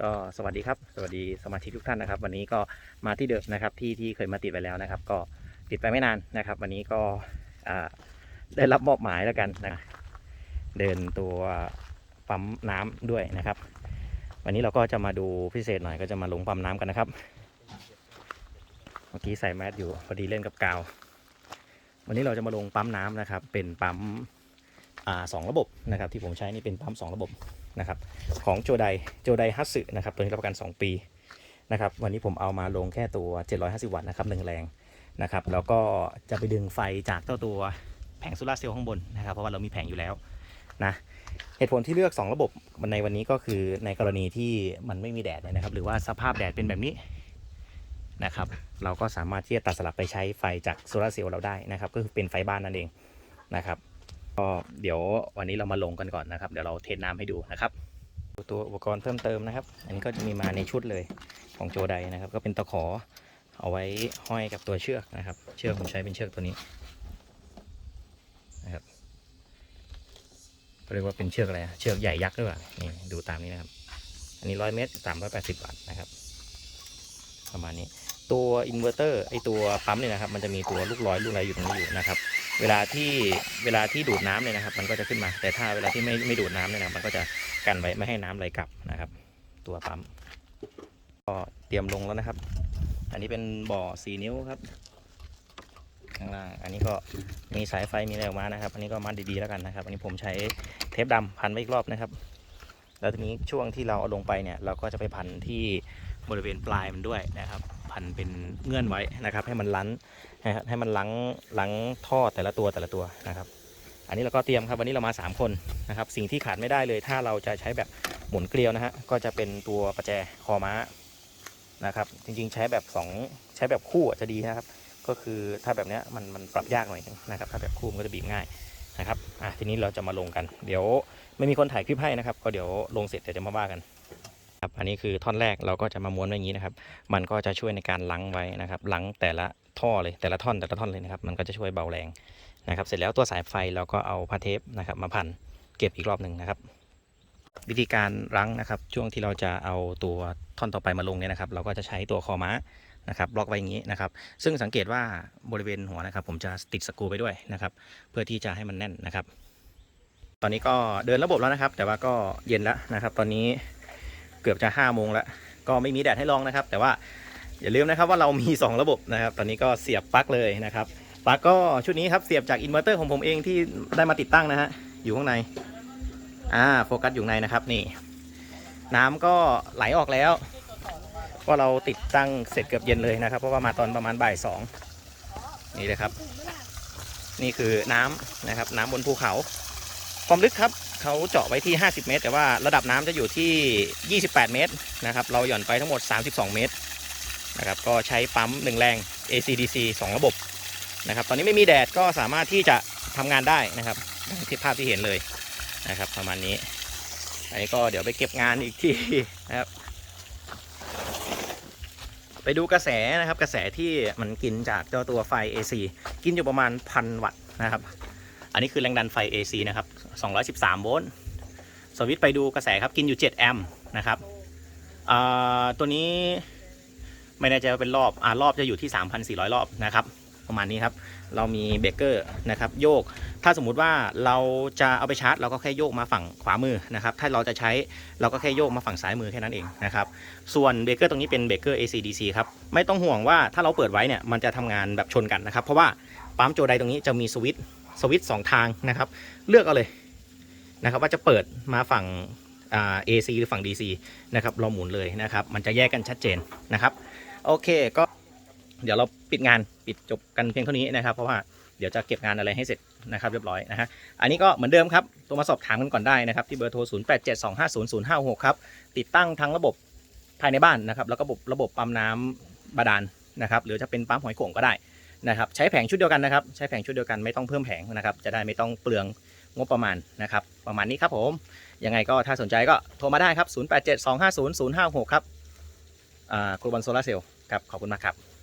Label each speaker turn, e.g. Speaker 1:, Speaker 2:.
Speaker 1: ก็สวัสดีครับ สวัสดีสมาชิกทุกท่านนะครับ วันนี้ก็มาที่เดิมนะครับที่ที่เคยมาติดไปแล้วนะครับ ก็ติดไปไม่นานนะครับ วันนี้ก็ได้รับมอบหมายแล้วกันนะเดินตัวปั๊มน้ำด้วยนะครับ วันนี้เราก็จะมาดูพิเศษหน่อยก็จะมาลงปั๊มน้ำกันนะครับเมื่อกี้ใส่แมสอยู่พอดีเล่นกับกาว วันนี้เราจะมาลงปั๊มน้ำนะครับ เป็นปั๊ม สองระบบนะครับที่ผมใช้นี่เป็นปั๊มสองระบบนะครับของโจไดโจไดฮัตสึนะครับตัวนี้รับประกัน 2 ปีนะครับวันนี้ผมเอามาลงแค่ตัว 750 วัตต์นะครับหนึ่งแรงนะครับแล้วก็จะไปดึงไฟจากเจ้าตัวแผงโซลาร์เซลล์ข้างบนนะครับเพราะว่าเรามีแผงอยู่แล้วนะเหตุผลที่เลือก 2 ระบบในวันนี้ก็คือในกรณีที่มันไม่มีแดดนะครับ หรือว่าสภาพแดดเป็นแบบนี้นะครับเราก็สามารถที่จะตัดสลับไปใช้ไฟจากโซลาร์เซลล์เราได้นะครับ ก็คือเป็นไฟบ้านนั่นเองนะครับ ก็เดี๋ยววันนี้เรามาลงกันก่อนนะครับ เดี๋ยวเราเทน้ำให้ดูนะครับ ตัวอุปกรณ์เพิ่มเติมนะครับ อันนี้ก็จะมีมาในชุดเลยของโจไดนะครับ ก็เป็นตะขอเอาไว้ห้อยกับตัวเชือกนะครับ เชือกผมใช้เป็นเชือกตัวนี้นะครับเรียกว่าเป็นเชือกอะไรเชือกใหญ่ยักษ์ด้วยนี่ดูตามนี้นะครับ อันนี้ร้อยเมตรสามร้อยแปดสิบบาทนะครับ ประมาณนี้ ตัวอินเวอร์เตอร์ไอตัวปั๊มเนี่ยนะครับ มันจะมีตัวลูกร้อยลูกอะไรอยู่ตรงนี้อยู่นะครับ เวลาที่เวลาที่ดูดน้ำเนี่ยนะครับ มันก็จะขึ้นมา แต่ถ้าเวลาที่ไม่ไม่ดูดน้ำเนี่ยนะมันก็จะกันไว้ไม่ให้น้ำไหลกลับนะครับ ตัวปั๊มก็เตรียมลงแล้วนะครับ อันนี้เป็นบ่อสี่นิ้วครับข้างล่างอันนี้ก็มีสายไฟมีอะไรออกมานะครับ อันนี้ก็มัดดีๆแล้วกันนะครับ อันนี้ผมใช้เทปดำพันไว้อีกรอบนะครับ แล้วทีนี้ช่วงที่เราเอาลงไปเนี่ย เราก็จะไปพันที่บริเวณปลายมันด้วยนะครับ พันเป็นเงื่อนไว้นะครับ ให้มันลั้นนะครับให้มันลังลังท่อแต่ละตัวแต่ละตัวนะครับ อันนี้เราก็เตรียมครับวันนี้เรามา 3 คนนะครับ สิ่งที่ขาดไม่ได้เลย ถ้าเราจะใช้แบบหมุนเกลียวนะฮะก็จะเป็นตัวประแจคอม้านะครับ จริงๆใช้แบบ 2 ใช้แบบคู่จะดีนะครับ ก็คือถ้าแบบเนี้ยมันมันปรับยากหน่อยนะครับ ถ้าแบบคู่มันก็จะบีบง่ายนะครับอะทีนี้เราจะมาลงกัน เดี๋ยวไม่มีคนถ่ายคลิปให้นะครับ ก็เดี๋ยวลงเสร็จเดี๋ยวจะมาว่ากัน ครับอันนี้คือท่อนแรกเราก็จะมาม้วนไว้อย่างนี้นะครับ มันก็จะช่วยในการลังไว้นะครับลังแต่ละท่อเลยแต่ละท่อนแต่ละท่อนเลยนะครับ มันก็จะช่วยเบาแรงนะครับ เสร็จแล้วตัวสายไฟเราก็เอาผ้าเทปนะครับมาพันเก็บอีกรอบหนึ่งนะครับ วิธีการรั้งนะครับ ช่วงที่เราจะเอาตัวท่อนต่อไปมาลงเนี่ยนะครับ เราก็จะใช้ตัวคอม้านะครับบล็อกไว้อย่างนี้นะครับ ซึ่งสังเกตว่าบริเวณหัวนะครับ ผมจะติดสกรูไปด้วยนะครับ เพื่อที่จะให้มันแน่นนะครับ ตอนนี้ก็เดินระบบแล้วนะครับ แต่ว่าก็เย็นแล้วนะครับ ตอนนี้ กือบจะ5้าโมงแล้ว ก็ไม่มีแดดให้ลองนะครับ แต่ว่าอย่าลืมนะครับว่าเรามี 2 ระบบนะครับ ตอนนี้ก็เสียบปลั๊กเลยนะครับปลั๊กก็ชุดนี้ครับเสียบจากอินเวอร์เตอร์ของผมเองที่ได้มาติดตั้งนะฮะอยู่ข้างในอ่าโฟกัสอยู่ในนะครับนี่ น้ำก็ไหลออกแล้วว่าเราติดตั้งเสร็จเกือบเย็นเลยนะครับ เพราะว่ามาตอนประมาณบ่ายสองนี่เลยครับ นี่คือน้ำนะครับ น้ำบนภูเขา ความลึกครับเขาเจาะไว้ที่ 50 เมตร แต่ว่าระดับน้ำจะอยู่ที่ 28 เมตรนะครับเราหย่อนไปทั้งหมด 32 เมตรนะครับก็ใช้ปั๊มหนึ่งแรง ACDC 2 ระบบนะครับตอนนี้ไม่มีแดดก็สามารถที่จะทำงานได้นะครับที่ภาพที่เห็นเลยนะครับประมาณนี้ อันนี้ก็เดี๋ยวไปเก็บงานอีกที่นะครับไปดูกระแสนะครับกระแสที่มันกินจากเจ้าตัวไฟ AC กินอยู่ประมาณพันวัตต์นะครับ อันนี้คือแรงดันไฟ AC นะครับ 213 โวลต์ สวิตช์ไปดูกระแสครับ กินอยู่ 7 แอมป์นะครับอ่าตัวนี้ไม่แน่ใจว่าเป็นรอบอ่ารอบจะอยู่ที่ 3,400 รอบนะครับ ประมาณนี้ครับ เรามีเบรกเกอร์นะครับ โยก ถ้าสมมุติว่าเราจะเอาไปชาร์จ เราก็แค่โยกมาฝั่งขวามือนะครับ ถ้าเราจะใช้เราก็แค่โยกมาฝั่งซ้ายมือแค่นั้นเองนะครับ ส่วนเบรกเกอร์ตรงนี้เป็นเบรกเกอร์ AC/DC ครับ ไม่ต้องห่วงว่าถ้าเราเปิดไว้เนี่ยมันจะทำงานแบบชนกันนะครับ เพราะว่าปั๊มโจไดตรงนี้จะมีสวิตช์ สวิตช์สองทางนะครับ เลือกเอาเลยนะครับ ว่าจะเปิดมาฝั่งอ่า AC หรือฝั่ง DC นะครับเราหมุนเลยนะครับ มันจะแยกกันชัดเจนนะครับ โอเคก็เดี๋ยวเราปิดงานปิดจบกันเพียงเท่านี้นะครับ เพราะว่าเดี๋ยวจะเก็บงานอะไรให้เสร็จนะครับเรียบร้อยนะฮะอันนี้ก็เหมือนเดิมครับโทรมาสอบถามกันก่อนได้นะครับ ที่เบอร์โทร 0872500056 ครับ ติดตั้งทั้งระบบภายในบ้านนะครับ แล้วก็ระบบระบบปั๊มน้ำบาดาลนะครับ หรือจะเป็นปั๊มหอยโข่งก็ได้ นะครับใช้แผงชุดเดียวกันนะครับ ใช้แผงชุดเดียวกันไม่ต้องเพิ่มแผงนะครับ จะได้ไม่ต้องเปลืองงบประมาณนะครับ ประมาณนี้ครับผม ยังไงก็ถ้าสนใจก็โทรมาได้ครับ 0872500556 ครับครูบอลโซลาเซลล์ครับขอบคุณมากครับ